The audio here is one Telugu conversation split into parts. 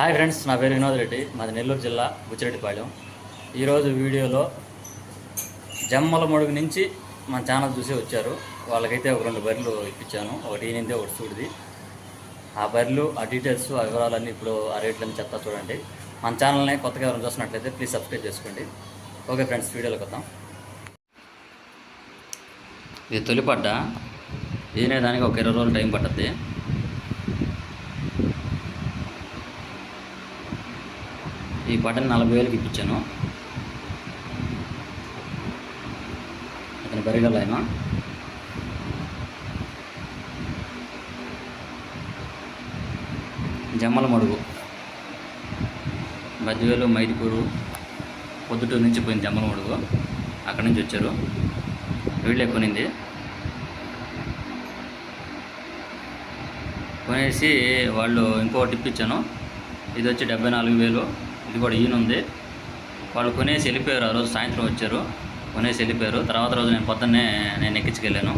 హాయ్ ఫ్రెండ్స్ నా పేరు వినోద్ రెడ్డి మాది నెల్లూరు జిల్లా బుచ్చిరెడ్డిపాలెం. ఈరోజు వీడియోలో జమ్మల మడుగు నుంచి మన ఛానల్ చూసి వచ్చారు. వాళ్ళకైతే ఒక రెండు బర్రెలు ఇప్పించాను ఒకటి ఈనింది ఒకటి చూడిది ఆ బర్రెలు ఆ డీటెయిల్స్ ఆ వివరాలన్నీ ఇప్పుడు ఆ రేట్లన్నీ చెప్తా చూడండి. మన ఛానల్ని కొత్తగా ఎవరైనా చూసినట్లయితే ప్లీజ్ సబ్స్క్రైబ్ చేసుకోండి. ఓకే ఫ్రెండ్స్ వీడియోలోకి వద్దాం. ఇది తొలిపడ్డ ఈనేదానికి ఒక ఇరవై రోజులు టైం పట్టద్ది ఈ బటన్ నలభై వేలకి ఇప్పించాను. అతని బరిగల్ ఆయన జమ్మల మడుగు. బద్దివేలు మైదుకూరు పొద్దుటూరు నుంచి పోయింది జమ్మల మడుగు. అక్కడి నుంచి వచ్చారు. వీళ్ళే కొనింది కొనేసి వాళ్ళు ఇంకొకటి ఇప్పించాను. ఇది వచ్చి డెబ్బై నాలుగు వేలు. ఇది కూడా ఈయన ఉంది. వాళ్ళు కొనేసి వెళ్ళిపోయారు. ఆ రోజు సాయంత్రం వచ్చారు. కొనేసి వెళ్ళిపోయారు. తర్వాత రోజు నేను పొద్దున్నే నేను ఎక్కించుకెళ్ళాను.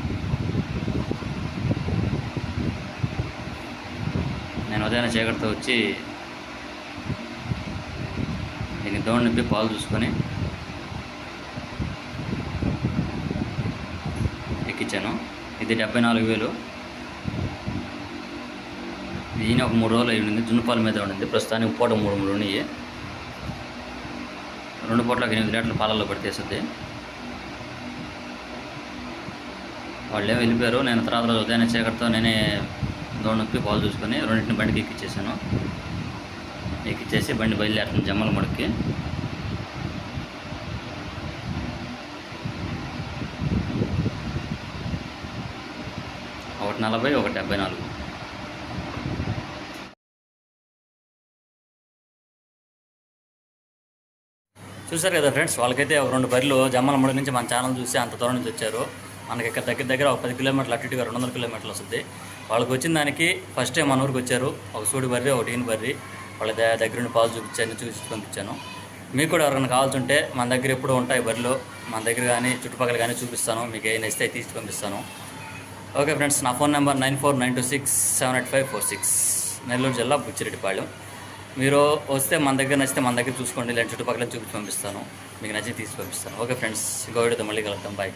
నేను ఉదయం చీకటితో వచ్చి దీనికి దోణ నిప్పి పాలు చూసుకొని ఎక్కించాను. ఇది డెబ్బై నాలుగు వేలు. ఈయన ఒక మూడు రోజులు అయ్యి ఉండింది. జున్నుపాల మీద ఉండింది. ప్రస్తుతానికి పూట మూడు మూడు ఉన్నాయి. రెండు పూటలకు ఎనిమిది లీటర్లు పాలల్లో పడితేస్తుంది వాళ్ళు వెళ్ళిపోయారు నేను తర్వాత రోజు ఉదయాన్నే చీకటితో నేనే దోడ నొప్పి పాలు చూసుకొని రెండింటిని బండికి ఎక్కిచ్చేసాను. ఎక్కిచ్చేసి బండి బయలుదేరుతుంది జమ్మల మడికి ఒకటి నలభై ఒకటి డెబ్బై నాలుగు. చూసారు కదా ఫ్రెండ్స్ వాళ్ళకైతే ఒక రెండు బర్రెలు జమ్మల నుంచి మన ఛానల్ చూసి అంత దూరం నుంచి వచ్చారు. మనకి ఇక్కడ దగ్గర దగ్గర ఒక పది కిలోమీటర్లు అటు ఇటుగా రెండు వందల కిలోమీటర్లు వస్తుంది. వాళ్ళకి వచ్చిన దానికి ఫస్ట్ టైం మన ఊరికి వచ్చారు. ఒక సూడి బర్రి ఒక టీన్ బర్రి. వాళ్ళ దగ్గర నుండి పాలు చూపించాను చూసి పంపించాను. మీకు కూడా ఎవరైనా కావాల్సింటే మన దగ్గర ఎప్పుడూ ఉంటాయి బర్రెలు. మన దగ్గర కానీ చుట్టుపక్కల కానీ చూపిస్తాను. మీకు ఏ ఇస్తే తీసి పంపిస్తాను. ఓకే ఫ్రెండ్స్ నా phone number nine four nine two six seven eight five four six. Nellore జిల్లా బుచ్చిరెడ్డిపాళెం మీరు వస్తే మన దగ్గర నచ్చితే మన దగ్గర చూసుకోండి లేదంటే చుట్టుపక్కల చూపించి పంపిస్తాను. మీకు నచ్చి తీసి పంపిస్తాను. ఓకే ఫ్రెండ్స్ ఇంకో వీడియోతో మళ్ళీ కలుద్దాం. బాయ్